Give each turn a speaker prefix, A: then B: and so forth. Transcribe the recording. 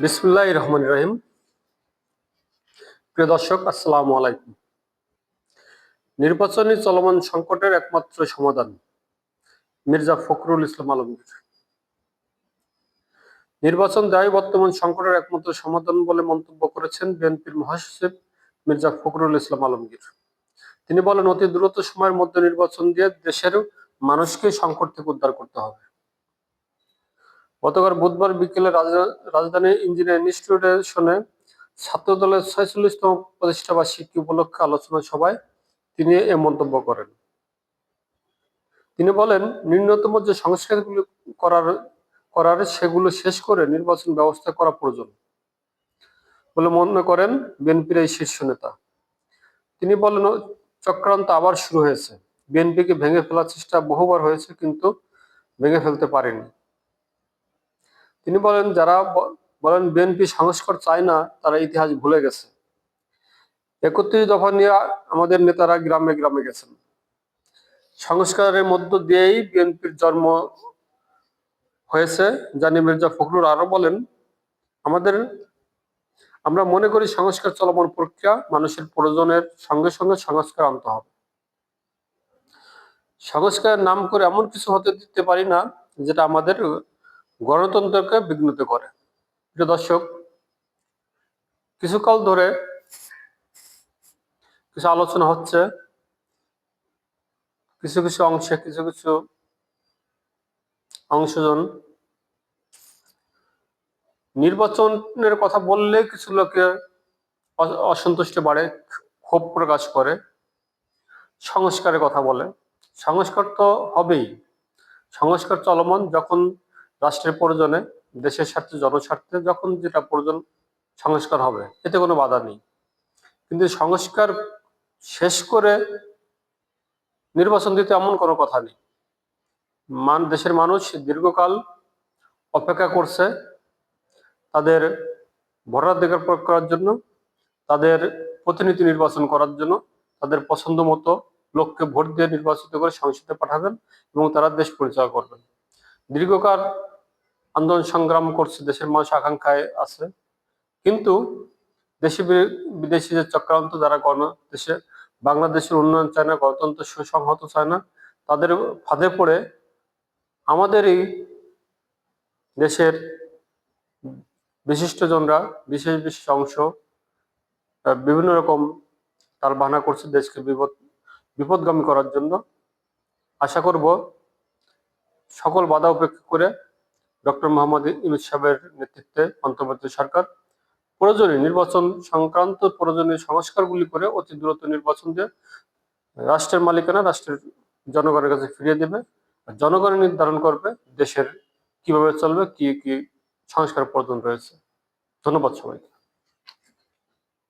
A: বিসমুল্লাহ রহমান রহিম। প্রিয় দর্শক, আসসালামু আলাইকুম। নির্বাচনী চলমান সংকটের একমাত্র সমাধান মির্জা ফখরুল ইসলাম আলমগীর। নির্বাচন দায় বর্তমান সংকটের একমাত্র সমাধান বলে মন্তব্য করেছেন বিএনপির মহাসচিব মির্জা ফখরুল ইসলাম আলমগীর। তিনি বলেন, অতি দ্রুত সময়ের মধ্যে নির্বাচন দিয়ে দেশের মানুষকে সংকট থেকে উদ্ধার করতে হবে। গতকাল বুধবার বিকেলে রাজধা- রাজধানী ইঞ্জিনিয়ার ইনস্টিটিউশনে ছাত্র দলের ছয়চল্লিশতম প্রতিষ্ঠা বার্ষিকী উপলক্ষে আলোচনা সভায় তিনি এ মন্তব্য করেন। তিনি বলেন, ন্যূনতম যে সংস্কারগুলো করার করার সেগুলো শেষ করে নির্বাচন ব্যবস্থা করা প্রয়োজন। বলে মনে করেন বিএনপির এই শীর্ষ নেতা। তিনি বলেন, চক্রান্ত আবার শুরু হয়েছে। বিএনপিকে ভেঙে ফেলার চেষ্টা বহুবার হয়েছে কিন্তু ভেঙে ফেলতে পারেনি। তিনি বলেন, যারা বলেন বিএনপি সংস্কার চায় না, তারা ইতিহাস ভুলে গেছে। একত্রিশ দফা নিয়ে আমাদের নেতারা গ্রামে গ্রামে গেছেন। সংস্কারের মধ্য দিয়েই বিএনপির জন্ম হয়েছে। জানি মির্জা ফখরুল আরও বলেন, আমাদের, আমরা মনে করি সংস্কার চলমান প্রক্রিয়া মানুষের প্রয়োজনের সঙ্গে সঙ্গে সংস্কার আনতে হবে। সংস্কারের নাম করে এমন কিছু হতে দিতে পারি না, যেটা আমাদের গণতন্ত্রকে বিঘ্নিত করে। প্রিয় দর্শক, কিছুকাল ধরে কিছু আলোচনা হচ্ছে, কিছু কিছু অংশে কিছু কিছু অংশজন নির্বাচনের কথা বললে কিছু লোকে অসন্তুষ্টি বাড়ে, ক্ষোভ প্রকাশ করে, সংস্কারের কথা বলে। সংস্কার তো হবেই। সংস্কার চলমান যখন রাষ্ট্রের প্রয়োজনে, দেশের স্বার্থে, জনস্বার্থে যখন যেটা প্রয়োজন সংস্কার হবে, এতে কোনো বাধা নেই। কিন্তু সংস্কার শেষ করে নির্বাচন দিতে এমন কোনো কথা নেই। মান দেশের মানুষ দীর্ঘকাল অপেক্ষা করছে তাদের ভোটাধিকার প্রয়োগ করার জন্য, তাদের প্রতিনিধি নির্বাচন করার জন্য, তাদের পছন্দ মতো লোককে ভোট দিয়ে নির্বাচিত করে সংসদে পাঠাবেন এবং তারা দেশ পরিচালনা করবেন। দীর্ঘকাল আন্দোলন সংগ্রাম করছে দেশের মানুষ আকাঙ্ক্ষায় আছে। কিন্তু দেশি বিদেশি যে চক্রান্ত যারা গণ দেশে বাংলাদেশের উন্নয়ন চায় না, গণতন্ত্র সুসংহত চায় না, তাদের ফাঁদে পড়ে আমাদেরই দেশের বিশিষ্টজনরা, বিশেষ বিশেষ অংশ বিভিন্ন রকম তার বাহানা করছে দেশকে বিপদ বিপদগামী করার জন্য। আশা করব সকল বাধা উপেক্ষা করে ডক্টর মোহাম্মদ ইউনুস সাহেবের নেতৃত্বে অন্তর্বর্তী সরকার প্রয়োজনীয় নির্বাচন সংক্রান্ত প্রয়োজনীয় সংস্কারগুলি করে অতি দ্রুত নির্বাচন দিয়ে রাষ্ট্রের মালিকানা, রাষ্ট্রের জনগণের কাছে ফিরিয়ে দেবে আর জনগণ নির্ধারণ করবে দেশের কীভাবে চলবে, কি কি সংস্কার প্রয়োজন রয়েছে। ধন্যবাদ সবাইকে।